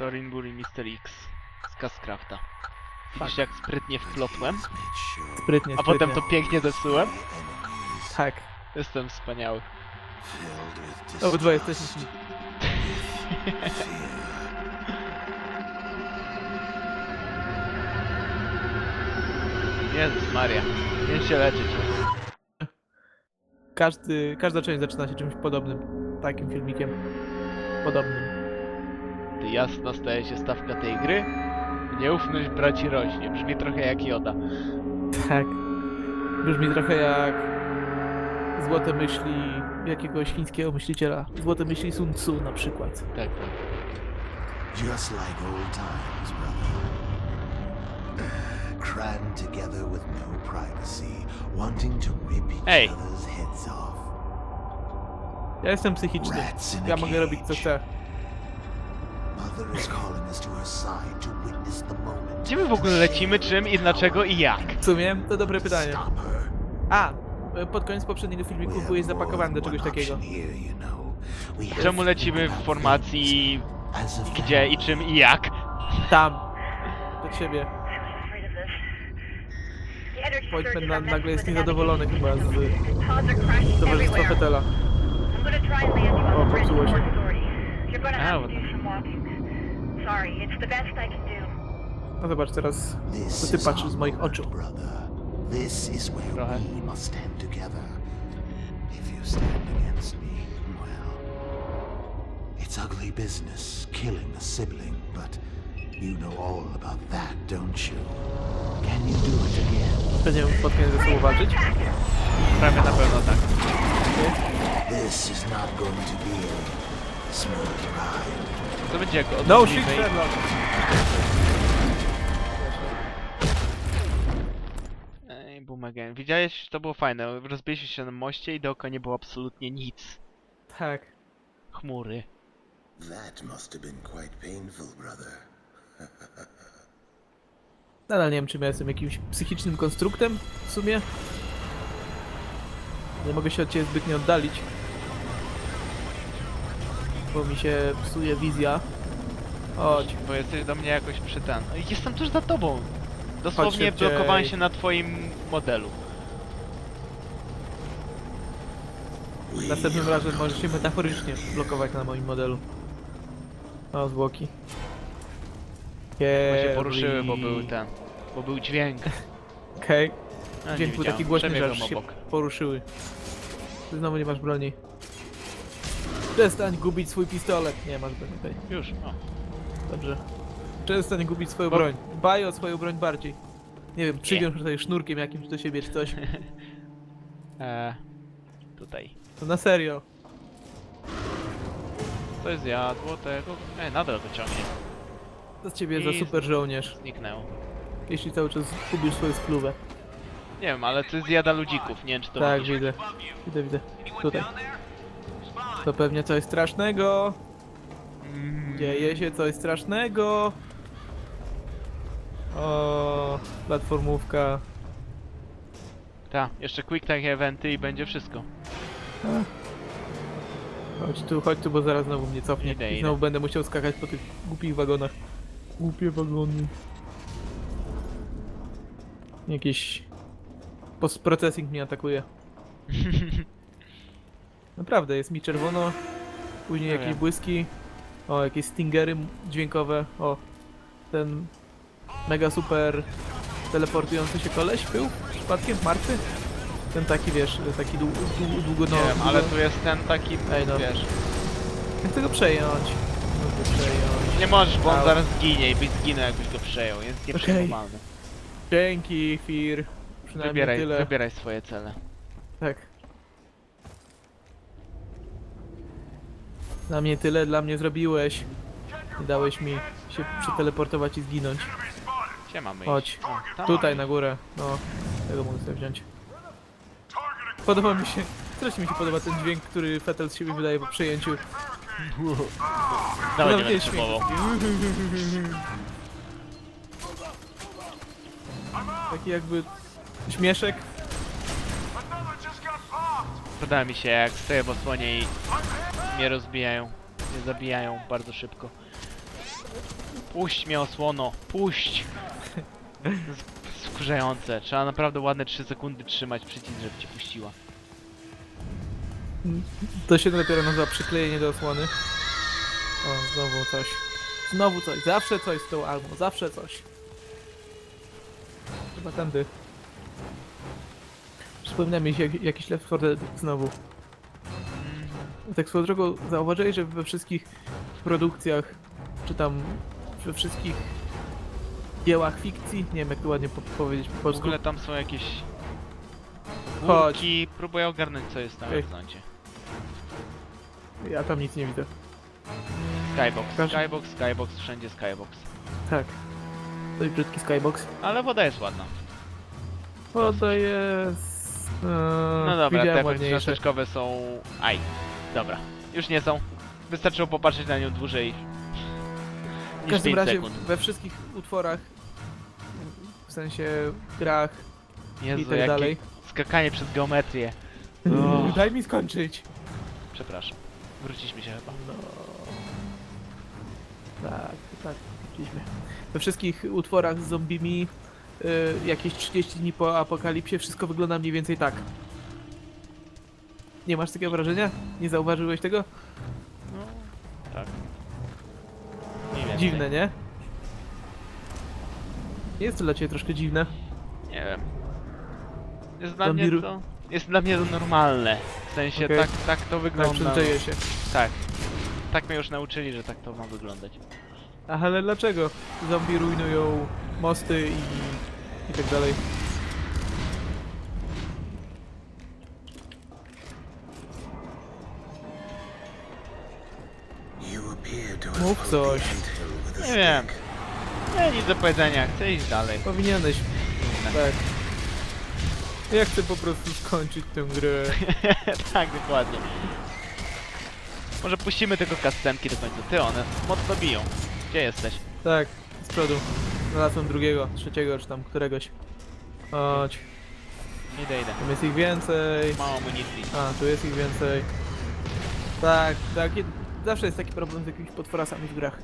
Torin Bull i Mr. X z Cascrafta. Widzisz jak sprytnie wplotłem? Sprytnie, A potem to pięknie zepsułem? Tak. Jestem wspaniały. Obydwa jesteśmy... Jezus Maria. Nie się leczyć. Każdy, każda część zaczyna się czymś podobnym. Takim filmikiem. Podobnym. Ty jasno staje się stawka tej gry? Nieufność braci rośnie. Brzmi trochę jak Joda. Tak. Brzmi trochę jak złote myśli jakiegoś chińskiego myśliciela. Złote myśli Sun Tzu na przykład. Tak, tak. Just like old times, brother. Crammed together with no privacy, wanting to rip each Hey. other's heads off. Ja jestem psychiczny. Rats in a Ja mogę robić co cage. chcę. Gdzie my w ogóle lecimy, czym i dlaczego i jak? W sumie to dobre pytanie. A, pod koniec poprzedniego filmiku byłeś zapakowany do czegoś takiego. Czemu lecimy w formacji gdzie i czym i jak? Tam. Do ciebie. Pointsman na, nagle jest niezadowolony chyba z towarzystwa Fetela. O, popsuło się. A, Sorry, it's the best I can do. No zobacz teraz, co ty patrzysz z moich oczu. brother. This is where Trochę. we must stand together. If you stand against me, well, it's ugly business killing a sibling, but you know all about that, don't you? Can you do it again? Będziemy pod koniec ze sobą walczyć. Prawie na pewno tak. This is not going to be a smooth ride. To będzie jak od No shit, Sherlock! Ej, boom again. Widziałeś? To było fajne. Rozbiliśmy się na moście i dookoła nie było absolutnie nic. Tak. Chmury. That must have been quite painful, brother. Nadal nie wiem, czy ja jestem jakimś psychicznym konstruktem w sumie. Nie mogę się od ciebie zbytnio oddalić. Bo mi się psuje wizja. Chodź. Bo jesteś do mnie jakoś przytan. Jestem tuż za tobą. Dosłownie szybciej. blokowałem się na twoim modelu. Następnym razem możesz się metaforycznie blokować na moim modelu. O, zwłoki. Bo się poruszyły, bo był ten. Bo był dźwięk. Okej. Nie Dźwięk był taki głośny, że aż się poruszyły. Ty znowu nie masz broni. Przestań gubić swój pistolet. Nie masz broni, okej. Już, o. Dobrze. Przestań gubić swoją Bo- broń. Dbaj o swoją broń bardziej. Nie wiem, przywiąż sobie sznurkiem jakimś do siebie czy coś. Eee, tutaj. To na serio. To zjadło tego. Ej, nadal go ciągnie. To z ciebie za I- super żołnierz. Zniknęło. Jeśli cały czas gubisz swoją spluwę. Nie wiem, ale ty zjada ludzików, nie wiem czy to Tak, widzisz. widzę. Widzę, widzę. Tutaj. To pewnie coś strasznego. Mm, Dzieje się coś strasznego. O, platformówka. Ta, jeszcze quick time eventy i będzie wszystko. Chodź tu, chodź tu, bo zaraz znowu mnie cofnie. Idę, I idę. znowu będę musiał skakać po tych głupich wagonach. Głupie wagony. Jakiś... Post-processing mnie atakuje. Naprawdę, jest mi czerwono. Później Ja jakieś wiem. błyski. O, jakieś stingery dźwiękowe. O, ten mega super teleportujący się koleś był przypadkiem martwy? Ten taki, wiesz, taki dłu, dłu, długo no, nie wiem, ale tu jest ten taki, Ej, no. wiesz... Ja chcę go przejąć. Przejąć. Nie możesz, bo on zaraz zginie i byś zginął jakbyś go przejął. Jest nieprzejmowalny. Dzięki, Fir. Przynajmniej Wybieraj, tyle. wybieraj swoje cele. Tak. Dla mnie tyle, dla mnie zrobiłeś. Nie dałeś mi się przeteleportować i zginąć. Gdzie mamy Chodź. iść? O, tam Tutaj mamy na górę. No, tego mogę sobie wziąć. Podoba mi się. Strasznie mi się podoba ten dźwięk, który Fetel z siebie wydaje po przejęciu. iść. Nawet nie będę próbował. Taki jakby śmieszek. Podoba mi się jak stoję w osłonie i mnie rozbijają. Mnie zabijają bardzo szybko. Puść mnie osłono, puść! Skurzające. Trzeba naprawdę ładne 3 sekundy trzymać przycisk, żeby cię puściła. To się dopiero nazywa przyklejenie do osłony. O, znowu coś. Znowu coś. Zawsze coś z tą almą. Zawsze coś. Chyba tędy. Przypomina mi się jak, jakiś Left 4 Dead znowu. Tak swoją drogą zauważyłeś, że we wszystkich produkcjach, czy tam we wszystkich dziełach fikcji, nie wiem jak to ładnie po powiedzieć po W polsku, ogóle tam są jakieś... Chodź. Górki, próbuję ogarnąć co jest na Ej. horyzoncie. ja tam nic nie widzę. Skybox, skybox, skybox, wszędzie skybox. Tak. To jest brzydki skybox. Ale woda jest ładna. O, to jest... Eee, No dobra, te efekty ładniejsze. cząsteczkowe są... Aj, dobra. Już nie są. Wystarczyło popatrzeć na nią dłużej W niż każdym 5 razie sekund. we wszystkich utworach, w sensie grach i Jezu, tak jakie dalej. skakanie przez geometrię. O. Daj mi skończyć. Przepraszam. Wróciliśmy się chyba. No. Tak, tak, widzieliśmy. We wszystkich utworach z zombimi y, jakieś 30 dni po apokalipsie wszystko wygląda mniej więcej tak. Nie masz takiego wrażenia? Nie zauważyłeś tego? No, tak. Nie wiem. Dziwne, nie? Jest to dla ciebie troszkę dziwne. Nie wiem. Jest dla mnie to... Jest dla mnie to normalne. W sensie Okej. tak, tak to Tak, wygląda. się. Tak. Tak mnie już nauczyli, że tak to ma wyglądać. Ach, ale dlaczego? Zombie rujnują mosty i, i tak dalej. Mów coś. Nie wiem. Nie, nic do powiedzenia. Chcę iść dalej. Powinieneś. Tak. Ja chcę po prostu skończyć tę grę. tak, dokładnie. Może puścimy tylko kascenki do końca. Ty, one mocno biją. Gdzie jesteś? Tak, z przodu. Znalazłem drugiego, trzeciego, czy tam któregoś. Chodź, Idę, idę. tam jest ich więcej. Mało amunicji. A, tu jest ich więcej. Tak, tak. Zawsze jest taki problem z jakimiś potworasami w grach.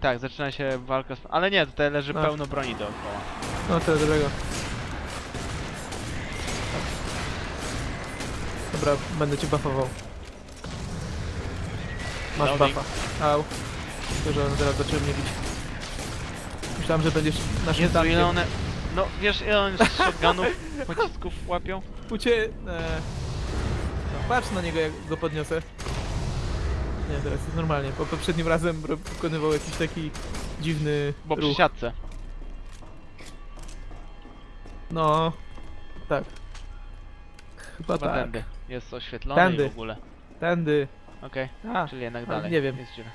Tak, zaczyna się walka z... Ale nie, tutaj leży A. pełno broni dookoła. No, tyle dobrego. Dobra, będę cię buffował. Masz Loading. buffa. Au. Tylko, że one teraz zaczęły mnie bić. Myślałem, że będziesz naszym Jezu, ile one... No, wiesz ile one z shotgunów, pocisków łapią? Ucie... E... No, patrz na niego, jak go podniosę. Nie, teraz jest normalnie. Po poprzednim razem wykonywał jakiś taki dziwny Bo przy ruch. siatce. No... Tak. Chyba Chyba tak. tędy. Jest oświetlony Tędy. i w ogóle. Tędy. Okej, A, czyli jednak ale dalej. nie wiem. Jest dziura.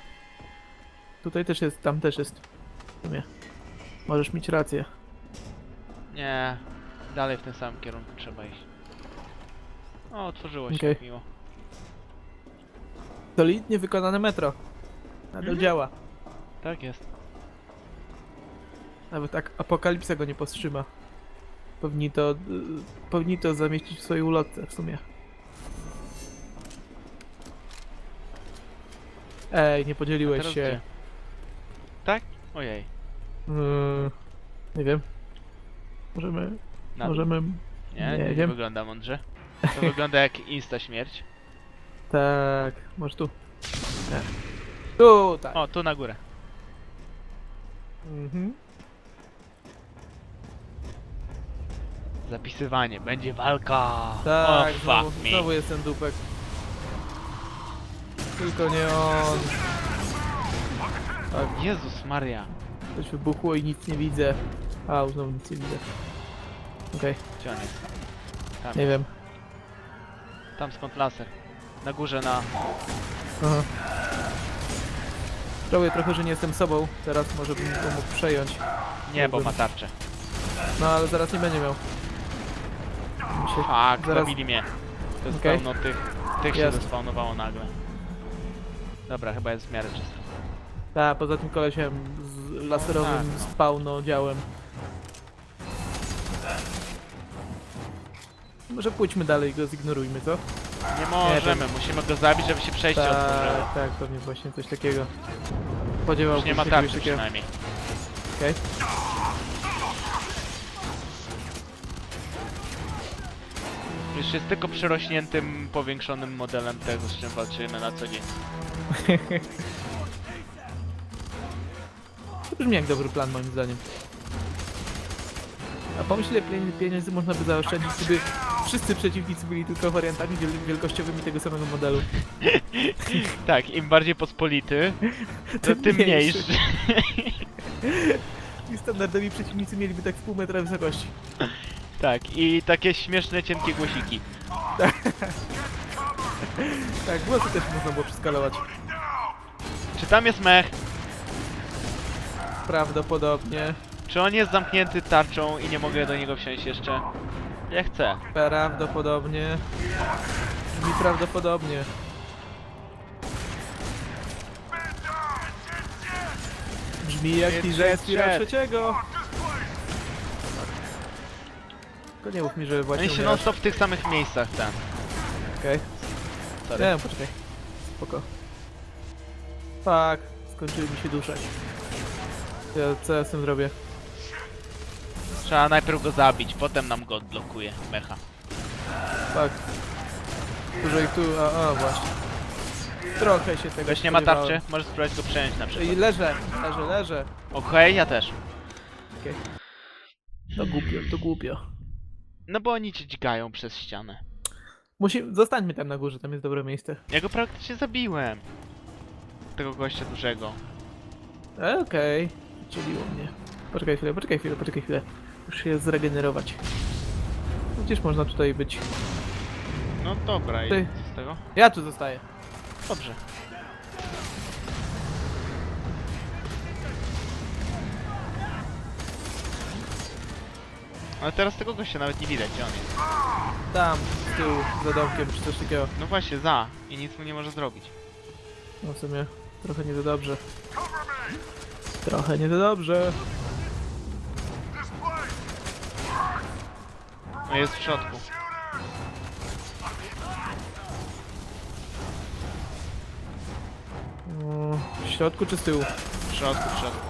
tutaj też jest, tam też jest. W sumie. Możesz mieć rację. Nie, dalej w tym samym kierunku trzeba iść. O, otworzyło się, Okej. miło. Solidnie wykonane metro. Nadal Mhm. działa. Tak jest. Nawet tak apokalipsa go nie powstrzyma. Powinni to, y, powinni to zamieścić w swojej ulotce w sumie. Ej, nie A podzieliłeś teraz się. gdzie? Tak? Ojej. Yy, nie wiem. Możemy, Na dół. możemy, Nie, nie nie, nie wiem. wygląda mądrze. To wygląda jak insta śmierć. Tak, może tu. Nie. Tu, tak. O, tu na górę. Mhm. Zapisywanie, będzie walka. Tak, o, fuck znowu, me. znowu jest ten dupek. Tylko nie on. Tak, Jezus Maria. coś wybuchło i nic nie widzę. A, znowu nic nie widzę. Okej, Gdzie on jest? Tam, nie wiem. tam skąd laser. Na górze na... Aha. Żałuję trochę, że nie jestem sobą. Teraz może bym go mógł przejąć. Nie, bo ma tarczę. No ale zaraz nie będzie miał. Mi się- Fuck, Zaraz- zabili mnie. To jest Okej. pełno tych... Tych się Jest. zespawnowało nagle. Dobra, chyba jest w miarę czysto. Tak, poza tym kolesiem z laserowym Tak, no. spawno działem. Może pójdźmy dalej i go zignorujmy, co? Nie możemy, musimy go zabić, żeby się przejście otworzyło. Tak, tak, pewnie właśnie coś takiego. Spodziewałbym Już nie ma się tarczy przynajmniej. Okej. Już jest tylko przerośniętym, powiększonym modelem tego, z czym walczymy na co dzień. To brzmi jak dobry plan moim zdaniem. A pomyśl ile pien- pieniędzy można by zaoszczędzić, gdyby wszyscy przeciwnicy byli tylko wariantami wiel- wielkościowymi tego samego modelu. Tak, im bardziej pospolity, to Tym tym mniejszy. mniejszy. I standardowi przeciwnicy mieliby tak w pół metra wysokości. tak, i takie śmieszne, cienkie głosiki. Tak, głosy też można było przeskalować. Czy tam jest mech? Prawdopodobnie. Czy on jest zamknięty tarczą i nie mogę do niego wsiąść jeszcze? Ja chcę. Prawdopodobnie. Brzmi prawdopodobnie. Brzmi jak Shit, teaser shit, Spira shit. trzeciego. Tylko nie mów mi, że właśnie Oni się non umierasz. stop w tych samych miejscach ten. Okej. Sorry. Nie, poczekaj. Spoko. Tak, skończyły mi się duszać. Ja, co ja z tym zrobię? Trzeba najpierw go zabić, potem nam go odblokuje mecha. Tak. Dużo ich tu... A, a właśnie. Trochę się tego Ktoś nie ma spodziewałem. tarczy? Możesz spróbować go przejąć na przykład. I leżę, leżę, leżę. Okej, ja też. To głupio, to głupio. No bo oni cię dźgają przez ścianę. Musimy, zostańmy tam na górze, tam jest dobre miejsce. Ja go praktycznie zabiłem. Tego gościa dużego. E, Okej, Cieliło mnie. Poczekaj chwilę, poczekaj chwilę, poczekaj chwilę. Muszę się zregenerować. Gdzież można tutaj być? No dobra, i Ty. z tego? Ja tu zostaję. Dobrze. Ale teraz tego gościa nawet nie widać, gdzie on jest. Tam, z tyłu, za domkiem, czy coś takiego. No właśnie, za. I nic mu nie może zrobić. No w sumie, trochę nie za dobrze. Trochę nie za dobrze. Jest w środku. Mm, W środku czy z tyłu? W środku, w środku.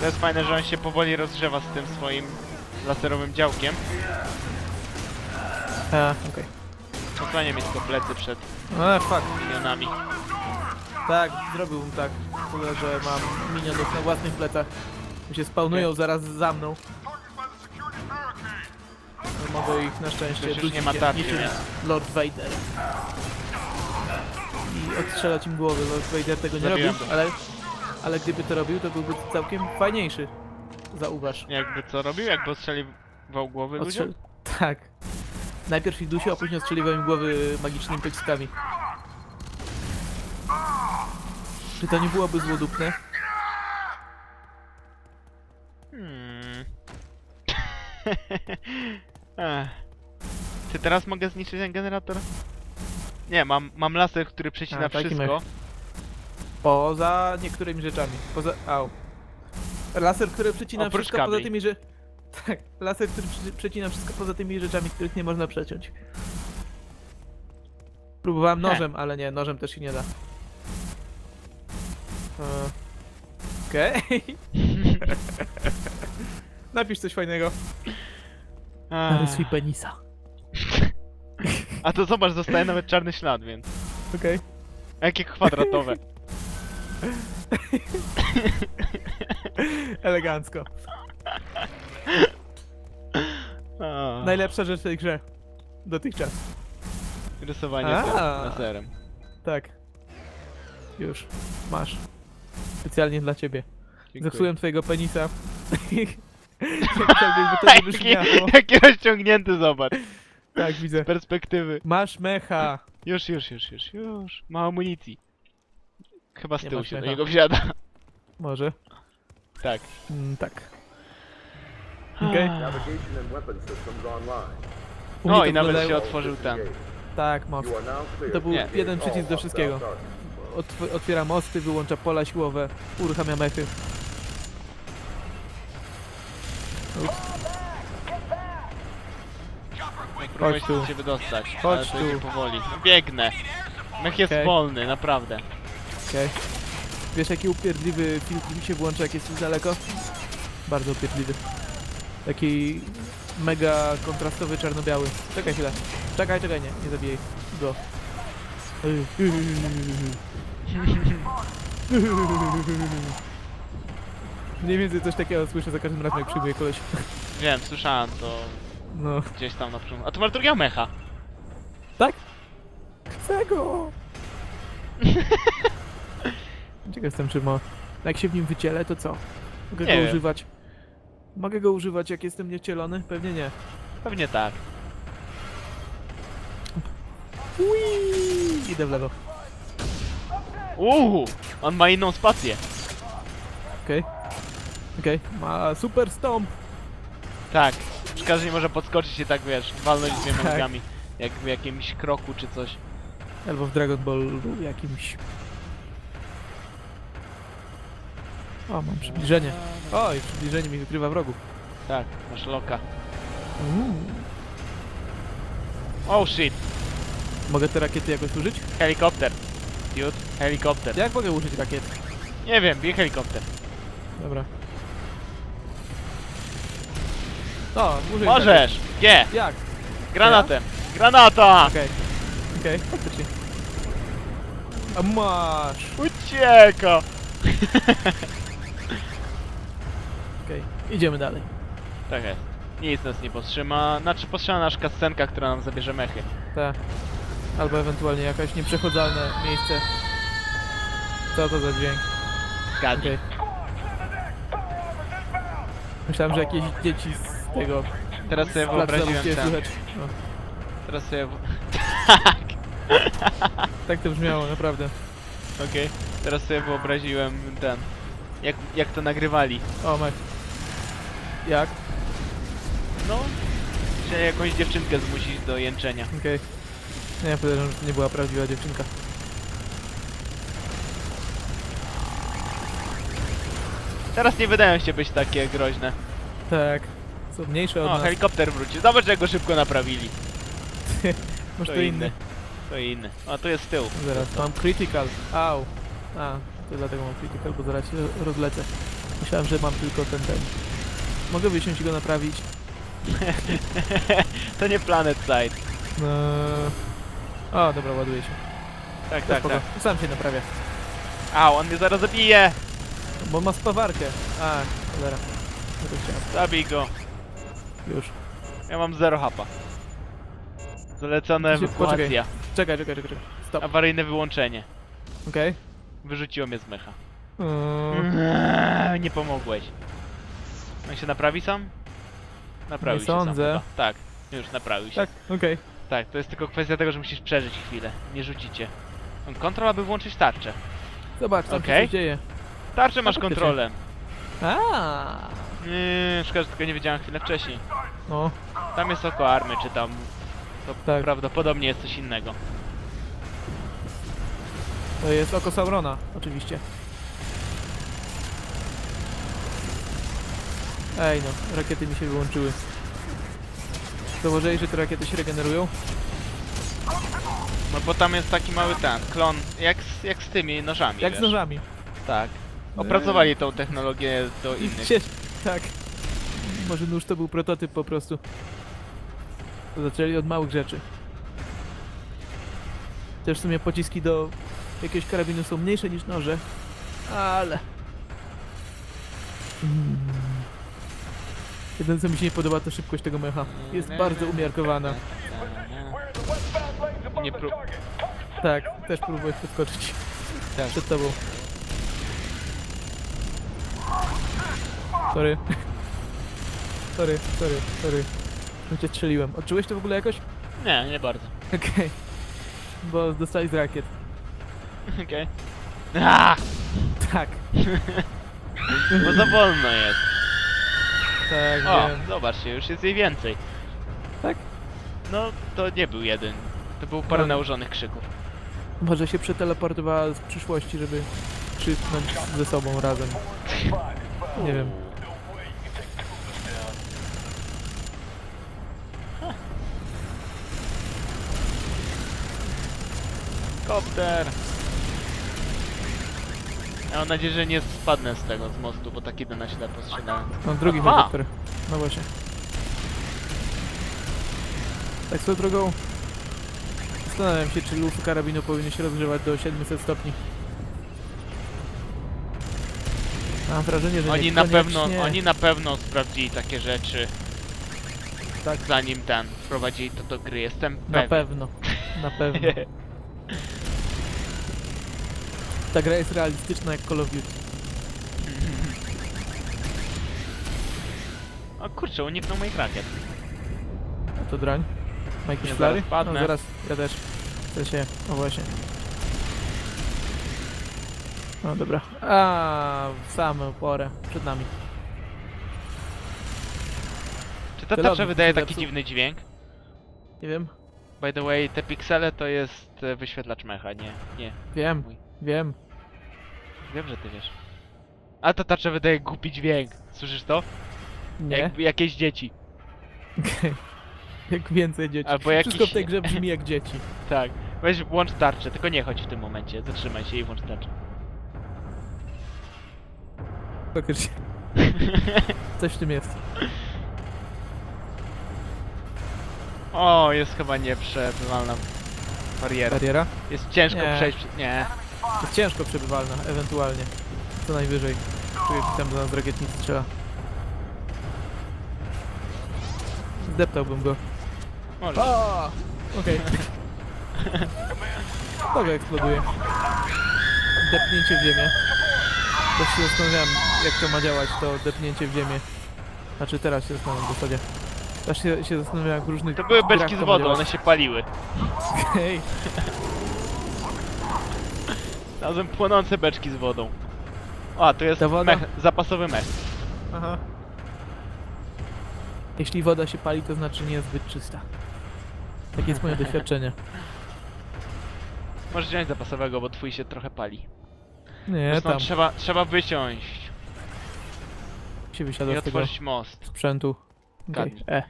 To jest fajne, że on się powoli rozgrzewa z tym swoim laserowym działkiem. A, okej. Spokojnie mieć tylko plecy przed Okay. fuck. minionami. Tak, zrobiłbym tak. Tyle, że mam minionów na własnych plecach. Bo się spawnują zaraz za mną. Mogę ich na szczęście Przecież rzucić nie ma tarczy, niczym nie? Lord Vader. I odstrzelać im głowy. Lord Vader tego nie Zabiłem robił, go. ale, ale gdyby to robił, to byłby całkiem fajniejszy. Zauważ. Jakby co robił? Jakby ostrzeliwał głowy ludziom? Tak. Najpierw ich dusił, a później ostrzeliwał im głowy magicznymi pociskami. Czy to nie byłoby złodupne? Hmm. Czy teraz mogę zniszczyć ten generator? Nie, mam, mam laser, który przecina A, taki wszystko. Poza niektórymi rzeczami. Poza. Au. Laser, który przecina Oprócz wszystko poza kabli. tymi, że. Tak, laser, który przecina wszystko poza tymi rzeczami, których nie można przeciąć. Próbowałem He. nożem, ale nie, nożem też się nie da. E, Okej. Napisz coś fajnego. Ech. penisa. A to zobacz, zostaje nawet czarny ślad, więc... Okej. Jakie kwadratowe. Elegancko. A, Najlepsza rzecz w tej grze. Dotychczas. Rysowanie A. laserem. Tak. Już. Masz. Specjalnie dla ciebie. Dziękuję. Zepsułem twojego penisa. Jakkolwiek by to nie brzmiało. Jaki, jaki rozciągnięty, zobacz. Tak, widzę. Z perspektywy. Masz mecha. Już, już, już, już, już. Ma amunicji. Chyba z Nie tyłu masz się do mecha. niego wsiada. Może. Tak. Mm, tak. Okej. Navigation and weapon systems online. U mnie O, to i nawet wyglądało- się otworzył ten. Tak, most. You are now clear. To był Nie. jeden przycisk do wszystkiego. Otw otwiera mosty, wyłącza pola siłowe, uruchamia mechy. Próbuję Chodź tu. się ciebie dostać, Chodź tu. powoli. No, biegnę. Mech jest Okej. wolny, naprawdę. Okej. Wiesz jaki upierdliwy filtr mi się włącza jak jesteś daleko? Bardzo upierdliwy. Taki mega kontrastowy czarno-biały. Czekaj chwilę. Czekaj, czekaj, nie, nie zabijaj go. Mniej więcej coś takiego słyszę za każdym razem jak przyjmuje koleś. Wiem, słyszałem to No. gdzieś tam na przykład. A tu masz drugiego mecha. Tak? Chcę go! Ciekaw jestem, czy ma... Jak się w nim wycielę, to co? Mogę Nie go wiem. używać? Mogę go używać, jak jestem niecielony? Pewnie nie. Pewnie tak. Ui! Idę w lewo. Uuu, on ma inną spację. Okej. Okej. Ma super stomp! Tak. Przy każdym nie może podskoczyć i tak wiesz, walnąć dwiema Tak. nogami. Jak w jakimś kroku czy coś. Albo w Dragon Ball jakimś. O, mam przybliżenie. Oj, przybliżenie mi wykrywa wrogów. Tak, masz loka. Oh shit, Mogę te rakiety jakoś użyć? helikopter. Dude, helikopter. Jak mogę użyć rakiet? Nie wiem, bie helikopter. Dobra. O, użyj Możesz! Rakiet. Jak? Granatem! Granata! Okej. Okej, faktycznie. A masz! Ucieka! Idziemy dalej. Tak jest. Nic nas nie powstrzyma. Znaczy powstrzyma nasz kascenka, która nam zabierze mechy. Tak. Albo ewentualnie jakaś nieprzechodzalne miejsce. Co to za dźwięk? Okej. Myślałem, że jakieś dzieci z tego... Teraz sobie placu wyobraziłem zabaw ten. słychać. O, Teraz sobie... w- tak to brzmiało, naprawdę. Okej. Teraz sobie wyobraziłem ten... Jak, jak to nagrywali. O, mech. Jak? No... Że jakąś dziewczynkę zmusić do jęczenia. Okej. Nie, ja podejrzewam, że to nie była prawdziwa dziewczynka. Teraz nie wydają się być takie groźne. Tak. Są mniejsze od O, nas. helikopter wrócił. Zobacz, jak go szybko naprawili. Masz To to inny. inny. To inny. O, tu jest z tyłu. Zaraz, mam critical. Au. A, to dlatego mam critical, bo zaraz się rozlecę. Myślałem, że mam tylko ten ten. Mogę wysiąść i go naprawić. to nie Planet Side. No. O, dobra, ładuje się. Tak, tak, spoko. tak. Sam się naprawia. Au, on mnie zaraz zabije! Bo ma spawarkę. A, cholera. No to chciałem. Zabij go. Już. Ja mam zero hapa. Zalecona Gdzie- ewakuacja. Czekaj, czekaj, czekaj. czekaj. Stop. Awaryjne wyłączenie. Okej. Wyrzuciło mnie z mecha. Mm, Nie pomogłeś. On się naprawi sam? Naprawił Nie się sam sądzę. chyba. Tak, już naprawił się. tak, okej. Tak, to jest tylko kwestia tego, że musisz przeżyć chwilę. Nie rzucicie. On kontrol, aby włączyć tarczę. Zobacz, tam Okej. się coś dzieje. Tarczę masz faktycznie. kontrolę. A, Nie, szkoda, że tego nie wiedziałem chwilę wcześniej. No, Tam jest oko army, czy tam... To Tak. prawdopodobnie jest coś innego. to jest oko Saurona, oczywiście. Ej no, rakiety mi się wyłączyły. Zauważyłeś, że te rakiety się regenerują? No bo tam jest taki mały ten, klon, jak z, jak z tymi nożami, Jak wiesz? z nożami. Tak. Opracowali tą technologię do innych. Ciesz, tak. Może nóż to był prototyp po prostu. To zaczęli od małych rzeczy. Też w sumie pociski do jakiegoś karabinu są mniejsze niż noże. Ale... Mm. Jedyne co mi się nie podoba to szybkość tego mecha. Jest bardzo umiarkowana. Nie prób... Tak, też próbuję podskoczyć Tak. przed tobą. Sorry. Sorry, sorry, sorry. No cię strzeliłem. Odczułeś to w ogóle jakoś? Nie, nie bardzo. Okej. Bo dostałeś z rakiet. Okej. Ah! Tak, Bo za wolno jest. Tak, O, wiem. zobaczcie, już jest jej więcej. Tak? No, to nie był jeden. To był parę No. nałożonych krzyków. Może się przeteleportowała z przyszłości, żeby krzyknąć ze sobą razem. Nie wiem. Kopter! Ja mam nadzieję, że nie spadnę z tego, z mostu, bo tak idę na ślepo strzelałem. Mam drugi A, dwa. helikopter. No właśnie. Tak swoją drogą. Zastanawiam się, czy lufy karabinu powinny się rozgrzewać do 700 stopni. Mam wrażenie, że Oni na pewno, niekoniecznie. oni na pewno sprawdzili takie rzeczy, Tak, zanim ten, wprowadzili to do gry, jestem na pewien. pewno. Na pewno. Ta gra jest realistyczna jak Call of Duty. O kurczę, uniknął moich rakiet. A to drań. Ma jakieś Nie, flary? zaraz padnę. No zaraz, ja też. Chcę się... O właśnie. No dobra. A w samą porę. Przed nami. Czy ta Te tarcza wydaje taki zepsuł. dziwny dźwięk? Nie wiem. By the way, te piksele to jest e, wyświetlacz mecha, nie, nie. Wiem. Mój. Wiem. Wiem, że ty wiesz. A ta tarcza wydaje głupi dźwięk. Słyszysz to? Nie. Jak jakieś dzieci. Jak więcej dzieci. Albo Wszystko w jakiś- tej grze brzmi jak dzieci. Tak. Weź włącz tarczę, tylko nie chodź w tym momencie. Zatrzymaj się i włącz tarczę. Faktycznie. Coś w tym jest. o, jest chyba nieprzebywalna bariera. Bariera? Jest ciężko Nie. przejść. Nie. Jest ciężko przebywalna, ewentualnie. Co najwyżej. Czuję, że tam do nas rakietnicy strzela. Zdeptałbym go. Może. A! Okej. Dobra, eksploduje. Depnięcie w ziemię. Też się zastanawiałem, jak to ma działać, to depnięcie w ziemię. Znaczy teraz się zastanawiam w zasadzie. Też się, się zastanawiałem, jak w różnych To były grach beczki z to ma wodą, działać. one się paliły. Hej, Znalazłem płonące beczki z wodą. O, a tu jest Ta woda? mech, zapasowy mech. Aha. Jeśli woda się pali, to znaczy nie jest zbyt czysta. Takie jest moje doświadczenie. Możesz wziąć zapasowego, bo twój się trochę pali. Nie, Stąd tam trzeba, trzeba wysiąść się i wysiada z tego otworzyć most. sprzętu. Okej, e.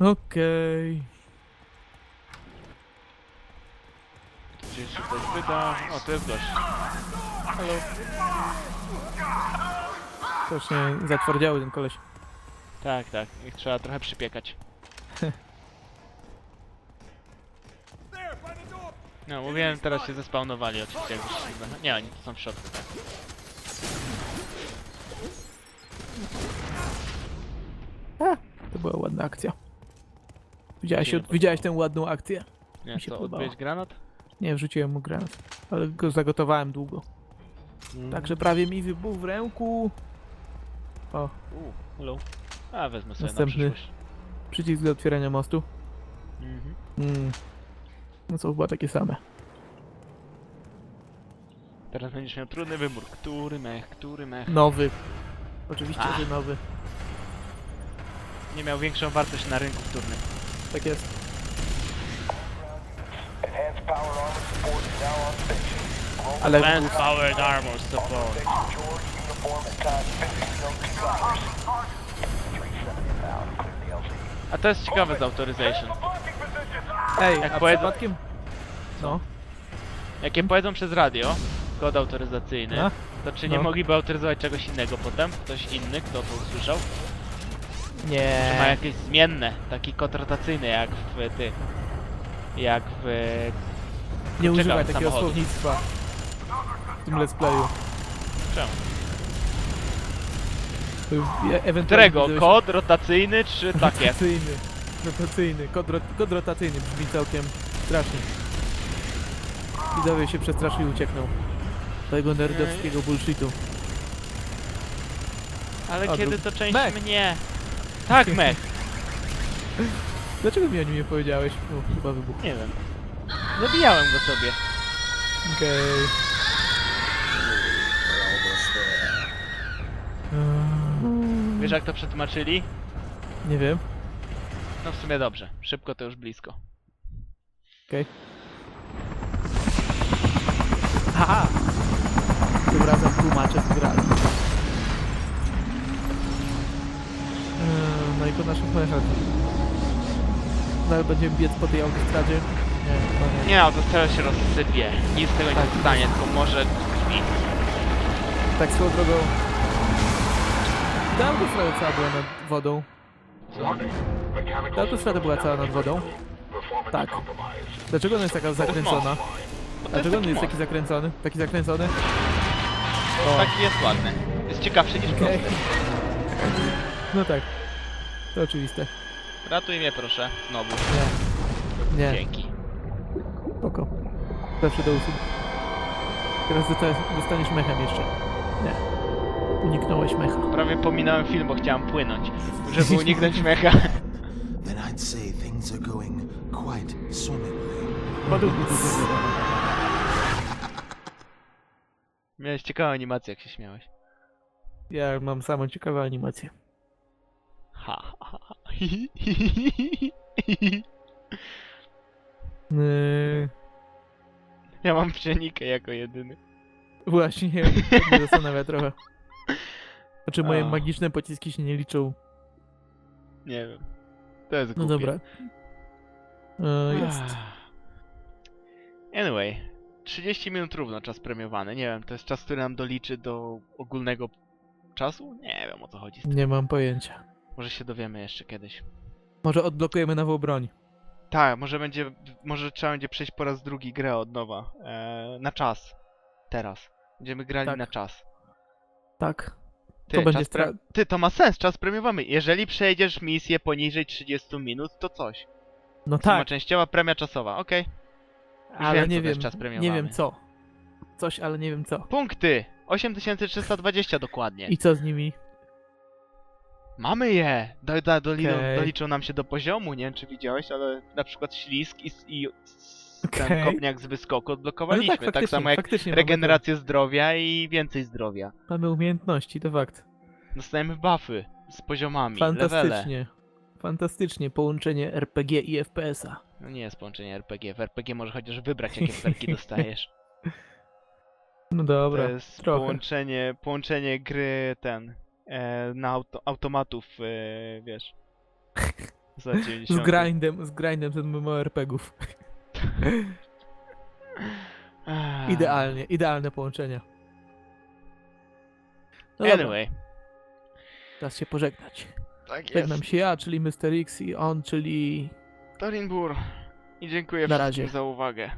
Okej. Się coś wyda? O, tu jest gość. Halo. Właśnie zatwardziały ten koleś. Tak, tak. Ich trzeba trochę przypiekać. No, mówiłem, teraz się zespawnowali oczywiście. jak już się- Nie, oni tu są w środku, tak. To była ładna akcja. Widziałeś, nie widziałeś tę ładną akcję? Nie, Mi się to podobało. granat? Nie, wrzuciłem mu granat. Ale go zagotowałem długo. Także prawie mi wybuchł w ręku. O, Uuu, hello. A, wezmę sobie Następny. na przyszłość. przycisk do otwierania mostu. Mhm. Mm. No co, chyba takie same. Teraz będziesz miał trudny wybór. Który mech, który mech. Nowy. Oczywiście, Ach. że nowy. Nie miał większą wartość na rynku wtórnym. Tak jest. Ale Advanced Powered Armor Support. A to jest ciekawe z Authorization. Ej, jak a powiedzą- przypadkiem... No, Jakie powiedzą przez radio, kod autoryzacyjny, A? to czy nie No. mogliby autoryzować czegoś innego potem? Ktoś inny, kto to usłyszał? nie. Czy ma jakieś zmienne, taki kod rotacyjny jak w tych... Jak w... Nie Czekam, używaj takiego samochodu. słownictwa w tym let's playu. Czemu? E- Ewentualnie Którego? gdybyś- Kod rotacyjny czy takie? Rotacyjny. Rotacyjny. Kod, ro kod rotacyjny brzmi całkiem strasznie. Widzowie się przestraszyli i uciekną. Tego nerdowskiego bullshitu. Ale A, kiedy to część Mech. mnie? Tak, mech! Dlaczego mi o nim nie powiedziałeś? O, chyba wybuch. Nie wiem. Zabijałem go sobie. Okej. Eee, Wiesz jak to przetłumaczyli? Nie wiem. No w sumie dobrze. Szybko to już blisko. Okej. Haha! Tym razem tłumaczę w grach. Eee, No i to naszych mechach. Nadal będziemy biec po tej autostradzie. Nie, nie. Autostrada się rozsypie. Nic z tego Tak. nie stanie, tylko może krwi. Tak swoją drogą. Ta autostrada cała była nad wodą. Ta autostrada była cała nad wodą. Tak. Dlaczego ona jest taka zakręcona? Bo to Dlaczego on taki jest most. taki zakręcony? Taki zakręcony? O. Taki jest ładny. Jest ciekawszy niż Okej. prosty. No tak. To oczywiste. Ratuj mnie proszę. Znowu. Nie. Nie. Dzięki. Spoko. Zawsze do usług. Teraz dosta- dostaniesz mechem jeszcze. Nie. Uniknąłeś mecha. Prawie pominąłem film, bo chciałem płynąć. Żeby uniknąć mecha. Then I'd say things are going quite swimmingly. Padł. Miałeś ciekawą animację, jak się śmiałeś. Ja mam samą ciekawą animację. Ha, ha, ha. Yy, Ja mam pszenikę jako jedyny. właśnie, mnie zastanawia trochę. Znaczy moje A. magiczne pociski się nie liczą. Nie wiem. To jest No głupie. dobra. Yy, jest. Anyway, 30 minut równo czas premiowany. Nie wiem, to jest czas, który nam doliczy do ogólnego czasu? Nie wiem o co chodzi. z tym. Nie mam pojęcia. Może się dowiemy jeszcze kiedyś. Może odblokujemy nową broń. Tak, może będzie, może trzeba będzie przejść po raz drugi grę od nowa. E, na czas. Teraz. Będziemy grali Tak. na czas. Tak. Ty, To będzie czas pre... stra- Ty, to ma sens, czas premiowany. Jeżeli przejdziesz misję poniżej 30 minut, to coś. No Suma tak, częściowa, premia czasowa, okej. ale wiem, nie co to jest wiem. czas Nie premiowany. wiem co. Coś, ale nie wiem co. Punkty! 8320 dokładnie. I co z nimi? Mamy je! Do, do, doli, Okej. Doliczą nam się do poziomu, nie wiem czy widziałeś, ale na przykład ślisk i, i ten Okej. kopniak z wyskoku No odblokowaliśmy. tak, tak, faktycznie, samo jak regenerację zdrowia i więcej zdrowia. Mamy umiejętności, to fakt. Dostajemy buffy z poziomami, levele. Fantastycznie. Fantastycznie połączenie RPG i FPS-a. No nie jest połączenie RPG. W RPG może chociaż wybrać jakie perki dostajesz. No dobra, to jest trochę. połączenie, połączenie gry ten e, na auto, automatów, e, wiesz. Z lat Z 90. grindem, z grindem z MMORPGów. Idealnie, idealne połączenie. No dobra, Anyway, czas się pożegnać. tak jest. Żegnam się ja, czyli Mr. X i on, czyli... Torinbur. I dziękuję Na wszystkim razie. za uwagę.